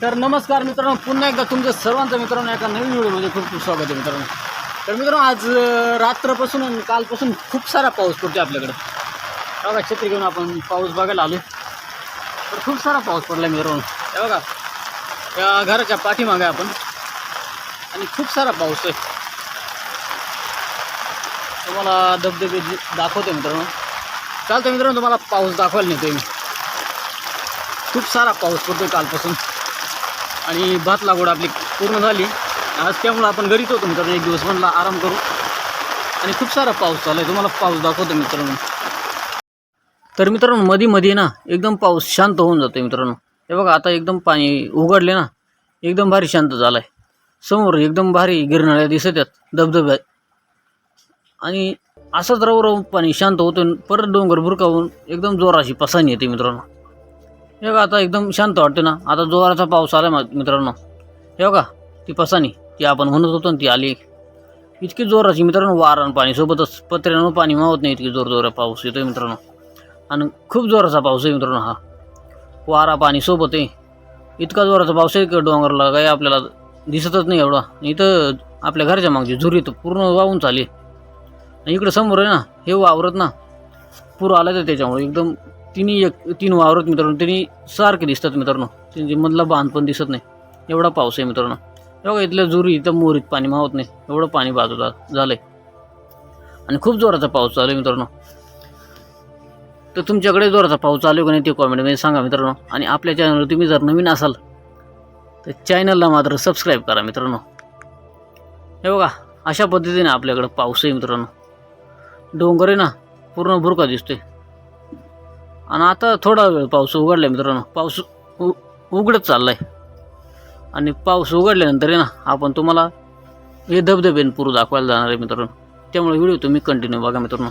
तर नमस्कार मित्रांनो पुन्हा एकदा तुमचं सर्वांचं मित्रांनो एका नवीन व्हिडिओमध्ये खूप खूप स्वागत आहे मित्रांनो. तर मित्रांनो आज रात्रपासून आणि कालपासून खूप सारा पाऊस पडतो आपल्याकडं. बघा छत्री घेऊन आपण पाऊस बघायला आलो तर खूप सारा पाऊस पडला मित्रांनो. हे बघा या घराच्या पाठीमागे आपण. आणि खूप सारा पाऊस आहे. तुम्हाला धबधबे दाखवते मित्रांनो. चालतं मित्रांनो तुम्हाला पाऊस दाखवायला नेतोय मी. खूप सारा पाऊस पडतोय कालपासून. आणि भात लागवड आपली पूर्ण झाली. आज त्यामुळं आपण घरीच होतो मित्रांनो. एक दिवस म्हणला आराम करू. आणि खूप सारा पाऊस चालू आहे. तुम्हाला पाऊस दाखवतो मित्रांनो. तर मित्रांनो मध्ये मध्ये ना एकदम पाऊस शांत होऊन जातो मित्रांनो. हे बघा आता एकदम पाणी उघडले ना एकदम भारी शांत झालं आहे समोर एकदम भारी गिरणाऱ्या दिसत आहेत धबधब्यात आणि असंच राहू राहून पाणी शांत होतं आणि परत डोंगर बुरकावून एकदम जोराची पसानी येते मित्रांनो. हे बघा आता एकदम शांत वाटते ना. आता जोराचा पाऊस आला मा- मित्रांनो. हे बघा ती पसानी ती आपण म्हणत होतो ना ती आली. इतकी जोराची मित्रांनो वारण पाणी. सोबतच पत्र्यानं पाणी मावत नाही इतकी जोर जोरा पाऊस येतोय मित्रांनो. आणि खूप जोराचा पाऊस आहे मित्रांनो हा. वारा पाणी सोबत आहे. इतका जोराचा पाऊस आहे की डोंगरला काही आपल्याला दिसतच नाही एवढा. इथं आपल्या घरच्या मागची झुरी तर पूर्ण वाहून चालली. आणि इकडं समोर आहे ना हे वावरत ना पूर आला तर त्याच्यामुळे एकदम तिन्ही एक तीन वावरत मित्रांनो तिन्ही सारखे दिसतात मित्रांनो. त्यांची मधला बांध पण दिसत नाही. एवढा पाऊस आहे मित्रांनो. हे बघा इथल्या जुरी इथं मोरीत पाणी मावत नाही. एवढं पाणी बाजूला झालंय. आणि खूप जोराचा पाऊस चालू आहे मित्रांनो. तर तुमच्याकडे जोराचा पाऊस चालू आहे का नाही ते कॉमेंटमध्ये सांगा मित्रांनो. आणि आपल्या चॅनलवर तुम्ही जर नवीन असाल तर चॅनलला मात्र सबस्क्राईब करा मित्रांनो. हे बघा अशा पद्धतीने आपल्याकडं पाऊस आहे मित्रांनो. डोंगर आहे ना पूर्ण भुरका दिसतोय. आणि आता थोडा वेळ पाऊस उघडला मित्रांनो. पाऊस उ उघडत चालला आहे आणि पाऊस उघडल्यानंतर आहे ना आपण तुम्हाला हे धबधबेन पूर दाखवायला जाणार आहे मित्रांनो. त्यामुळे व्हिडिओ तुम्ही कंटिन्यू बघा मित्रांनो.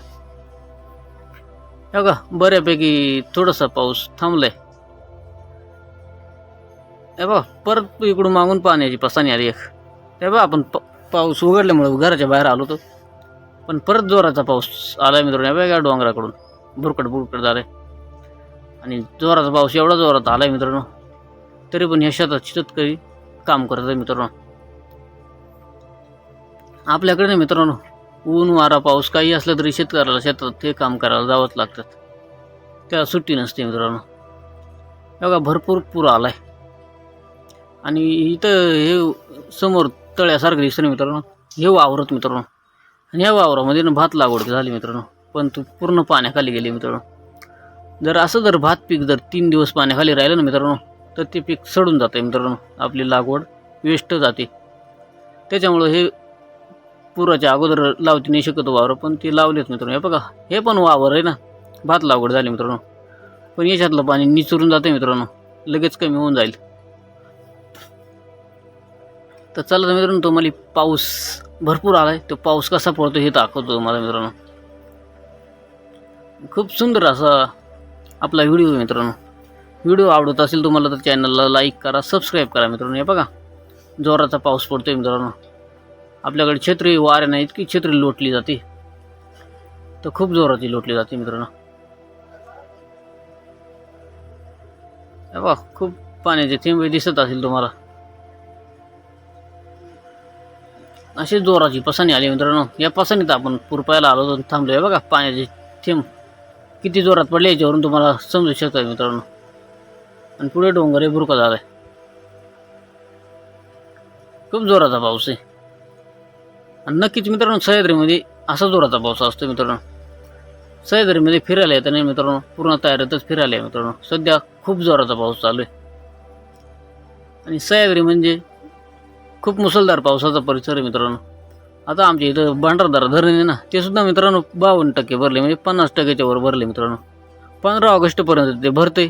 हे बघा बऱ्यापैकी थोडासा पाऊस थांबलाय. हे बघा परत इकडून मागून पाण्याची पसानी आली एक. हे बघा आपण प पाऊस उघडल्यामुळे घराच्या बाहेर आलो होतो. पण परत जोराचा पाऊस आला मित्रांनो. हे बघा डोंगराकडून. बुरकट बुरकट झालाय. आणि जोराचा पाऊस एवढा जोरात आहे मित्रांनो. तरी पण ह्या शेतात शेतकरी काम करत आहे मित्रांनो. आपल्याकडे नाही मित्रांनो ऊन वारा पाऊस काही असलं तरी शेतकऱ्याला शेतात ते काम करायला जावंच लागतात त्याला सुट्टी नसते मित्रांनो. बघा भरपूर पूर आला आहे आणि इथं हे समोर तळ्यासारखं दिसतं ना मित्रांनो. हे वावरत मित्रांनो. आणि या वावरामध्ये ना भात लागवड झाली मित्रांनो. पण तू पूर्ण पाण्याखाली गेली मित्रांनो. जर असं जर भात पीक जर तीन दिवस पाण्याखाली राहिलं ना मित्रांनो तर ते पीक सडून जातं मित्रांनो. आपली लागवड वेस्ट जाते. त्याच्यामुळं हे पुराच्या अगोदर लावते नाही शकत वावर पण ते लावलेत मित्रांनो. हे बघा हे पण वावर आहे ना. भात लागवड झाली मित्रांनो. पण याच्यातलं पाणी निचरून जातं मित्रांनो. लगेच कमी होऊन जाईल. तर चला मित्रांनो तुम्हाला पाऊस भरपूर आलाय. तो पाऊस कसा पडतो हे दाखवतो तुम्हाला मित्रांनो. खूप सुंदर असा आपला व्हिडिओ मित्रांनो. व्हिडिओ आवडत असेल तुम्हाला तर चॅनलला लाईक करा सबस्क्राईब करा मित्रांनो. हे बघा जोराचा पाऊस पडतो आहे मित्रांनो. आपल्याकडे छत्री वाऱ्याने इतकी छत्री लोटली जाते. तर खूप जोराची लोटली जाते मित्रांनो. हे बघा खूप पाण्याचे थेंब दिसत असेल तुम्हाला. अशी जोराची पसानी आली मित्रांनो. या पसानीत आपण पुरपायला आलो होतो थांबलो. आहे बघा पाण्याचे थेंब किती जोरात पडले याच्यावरून तुम्हाला समजू शकता मित्रांनो? आणि पुढे डोंगर आहे बुरका झालाय. खूप जोराचा पाऊस आहे. आणि नक्कीच मित्रांनो सह्याद्रीमध्ये असा जोराचा पाऊस असतो मित्रांनो. सह्याद्रीमध्ये फिरायला येतं नाही मित्रांनो पूर्ण तयारीतच फिरायला आहे मित्रांनो. सध्या खूप जोराचा पाऊस चालू आहे. आणि सह्याद्री म्हणजे खूप मुसळधार पावसाचा परिसर आहे मित्रांनो. आता आमच्या इथं भंडारदारा धरण आहे ना ते सुद्धा मित्रांनो बावन्न टक्के भरले म्हणजे पन्नास टक्क्याच्या वर भरले मित्रांनो. पंधरा ऑगस्टपर्यंत ते भरते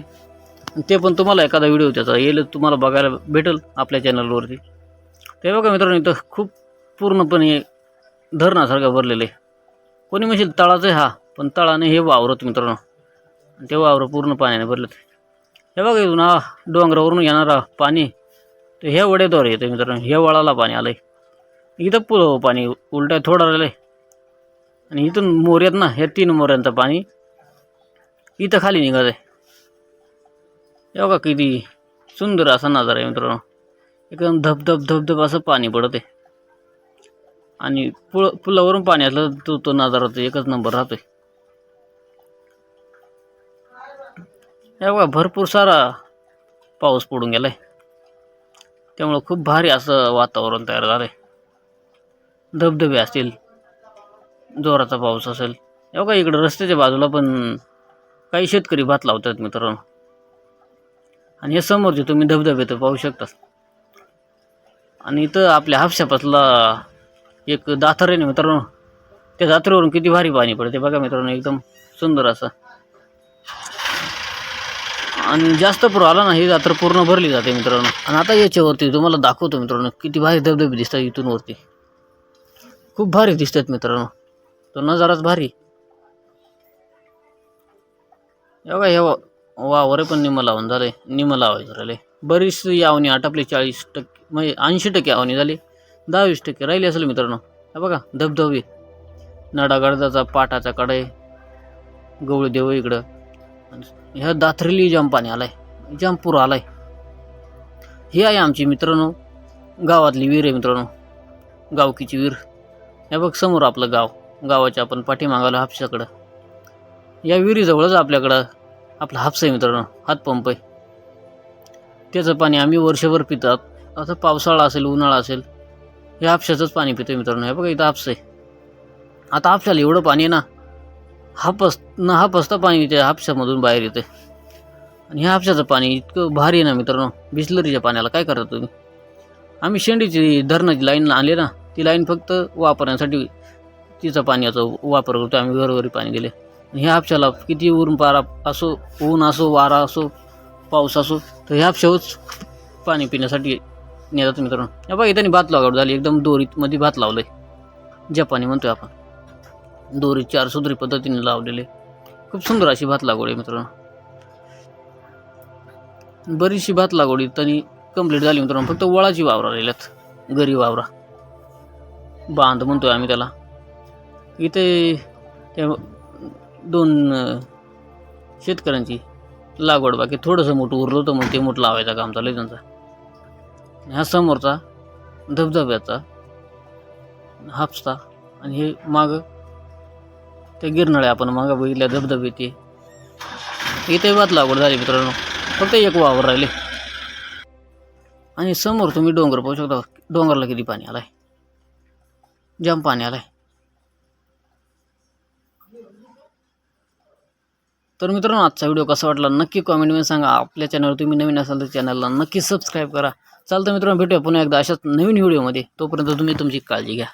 ते पण तुम्हाला एखादा व्हिडिओ त्याचा येईल तुम्हाला बघायला भेटेल आपल्या चॅनलवरती ते बघा मित्रांनो इथं खूप पूर्णपणे धरणासारखं भरलेलं आहे कोणी म्हणशील तळाचं आहे हा पण तळाने हे वावरत मित्रांनो. ते वावरं पूर्ण पाण्याने भरलेत. हे बघा इथून हा डोंगरावरून येणारा पाणी तर ह्या वडेद्वारे येतं मित्रांनो ह्या वळाला पाणी आलं आहे इथं पुढं पाणी उलट थोडं राहिलं आहे आणि इथून मोऱ्यात ना ह्या तीन मोऱ्यांचं पाणी इथं खाली निघत आहे हे बघा किती सुंदर असा नजारा आहे मित्रांनो. एकदम धबधब धबधब असं पाणी पडत आहे आणि पुळ पुलावरून पाणी असलं तो तो नजारा तो एकच नंबर राहतोय. बघा भरपूर सारा पाऊस पडून गेलाय. त्यामुळं खूप भारी असं वातावरण तयार झालंय. धबधबे असतील जोराचा पाऊस असेल. हे का इकडं रस्त्याच्या बाजूला पण काही शेतकरी भात लावतात मित्रांनो. आणि हे समोरचे तुम्ही धबधबे तर पाहू शकता. आणि इथं आपल्या हापशापासला एक दाथर आहे ना मित्रांनो. त्या दाथरीवरून किती भारी पाणी पडते बघा मित्रांनो एकदम सुंदर असं. आणि जास्त पूर आला ना ही जात्र पूर्ण भरली जाते मित्रांनो. आणि आता याच्यावरती तुम्हाला दाखवतो मित्रांनो किती भारी धबधबे दिसतात इथून वरती. खूप भारी दिसतात मित्रांनो. तो नजाराच भारी. एवढा एवढा वा- वावर पण निम लावून झाले. निम लावायचं राहिले. बरीच यावणी आटापली चाळीस टक्के म्हणजे ऐंशी टक्के यावनी झाली. दहावीस टक्के राहिली असेल मित्रांनो. हे बघा धबधबी. नडागडदाचा पाटाचा कडे गवळी देव इकडं. ह्या दाथरीली जाम पाणी आलाय. जाम पूर आलाय. ही आहे आमची मित्रांनो. गावातली विहीर आहे मित्रांनो. गावकीची विहीर. हे बघ समोर आपलं गाव. गावाच्या आपण पाठीमागाला हापशाकडं. या विहिरीजवळच आपल्याकडं आपला हापसा आहे मित्रांनो. हातपंप आहे. त्याचं पाणी आम्ही वर्षभर पितात. आता पावसाळा असेल उन्हाळा असेल हे हापशाचंच पाणी पितोय मित्रांनो. हे बघा इथं हापसं आहे. आता हापशाला एवढं पाणी आहे ना हापस न हापसता पाणी त्या हापशामधून बाहेर येते आणि ह्या हापशाचं पाणी इतकं भारी आहे ना मित्रांनो. बिस्लरीच्या पाण्याला काय करता तुम्ही? आम्ही शेंडीची धरणाची लाईन आणली ना ती लाईन फक्त वापरण्यासाठी तिचा पाण्याचा वापर करतो. आम्ही घरोघरी पाणी दिले. हे ह्या हापशाला किती उरून पारा असो ऊन असो वारा असो पाऊस असो तर ह्या हापशावच पाणी पिण्यासाठी नेतात मित्रांनो. या बघा त्यांनी भात लागवड झाली. एकदम दोरीतमध्ये भात लावलं आहे जपानी म्हणतोय आपण. दोरी चार सुधरी पद्धतीने लावलेले. खूप सुंदर अशी भात लागवड आहे मित्रांनो. बरीचशी भात लागवडी त्यांनी कंप्लीट झाली मित्रांनो. फक्त वळाची वावरा राहिल्यात. गरी वावरा. बांध म्हणतोय आम्ही त्याला. इथे त्या दोन शेतकऱ्यांची लागवड बाकी थोडंसं मोठं उरलं होतं मग ते मोठं लावायचं काम चालू आहे त्यांचा. ह्या समोरचा धबधब्याचा हापसा आणि हे माग त्या गिरनाळ्या आपण मागं बघितल्या धबधबे ते. इथे भात लागवड झाली मित्रांनो. फक्त एक वावर राहिले. आणि समोर तुम्ही डोंगर पाहू शकता. डोंगरला किती पाणी आलाय? जाम पाणी आहे तर मित्रांनो आजचा व्हिडिओ कसा वाटला नक्की कॉमेंटमध्ये सांगा. आपल्या चॅनलवर तुम्ही नवीन असाल तर चॅनलला नक्की सबस्क्राईब करा. चालतं मित्रांनो भेटूया पुन्हा एकदा अशाच नवीन व्हिडिओमध्ये तोपर्यंत तुम्ही तुमची काळजी घ्या.